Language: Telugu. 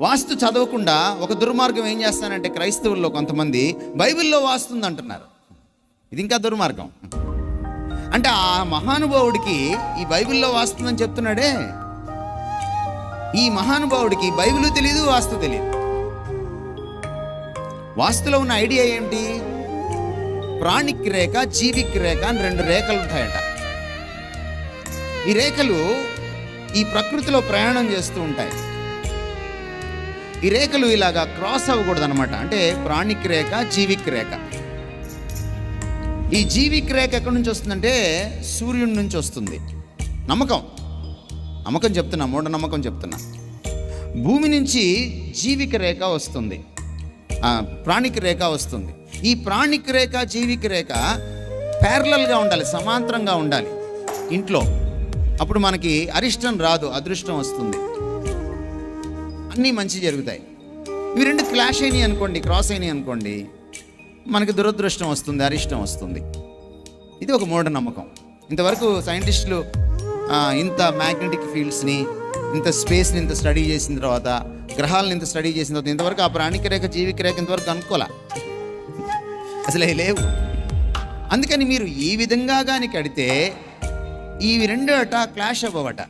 వాస్తు చదవకుండా ఒక దుర్మార్గం ఏం చేస్తానంటే క్రైస్తవుల్లో కొంతమంది బైబిల్లో వాస్తుంది అంటున్నారు ఇది ఇంకా దుర్మార్గం. అంటే ఆ మహానుభావుడికి ఈ బైబిల్లో వాస్తుందని చెప్తున్నాడే? ఈ మహానుభావుడికి బైబిల్ తెలియదు వాస్తు తెలియదు వాస్తులో ఉన్న ఐడియా ఏంటి? ప్రాణిక్ రేఖ జీవిక్ రేఖ అని రెండు రేఖలు ఉంటాయట. ఈ రేఖలు ఈ ప్రకృతిలో ప్రయాణం చేస్తూ ఉంటాయి. ఈ రేఖలు ఇలాగా క్రాస్ అవ్వకూడదు అనమాట అంటే ప్రాణిక్ రేఖ జీవిక్ రేఖ. ఈ జీవిక్ రేఖ ఎక్కడి నుంచి వస్తుందంటే సూర్యుడి నుంచి వస్తుంది. నమ్మకం. నమ్మకం చెప్తున్నా మూఢ నమ్మకం చెప్తున్నా. భూమి నుంచి జీవిక రేఖ వస్తుంది. ప్రాణిక రేఖ వస్తుంది. ఈ ప్రాణిక రేఖ జీవిక రేఖ ప్యారలల్గా ఉండాలి సమాంతరంగా ఉండాలి. ఇంట్లో. అప్పుడు మనకి అరిష్టం రాదు అదృష్టం వస్తుంది. అన్నీ మంచి జరుగుతాయి. ఇవి రెండు క్లాష్ అయినాయి అనుకోండి క్రాస్ అయినాయి అనుకోండి మనకి దురదృష్టం వస్తుంది అరిష్టం వస్తుంది. ఇది ఒక మూఢనమ్మకం ఇంతవరకు సైంటిస్టులు ఇంత మ్యాగ్నెటిక్ ఫీల్డ్స్ని ఇంత స్పేస్ని ఇంత స్టడీ చేసిన తర్వాత గ్రహాలను ఇంత స్టడీ చేసిన తర్వాత ఇంతవరకు ఆ ప్రాణిక రేఖ జీవిక రేఖ ఇంతవరకు అనుకోలే. అసలు లేవు. అందుకని మీరు ఈ విధంగా కానీ కడితే ఈ రెండు అట క్లాష్ అవ్వవట.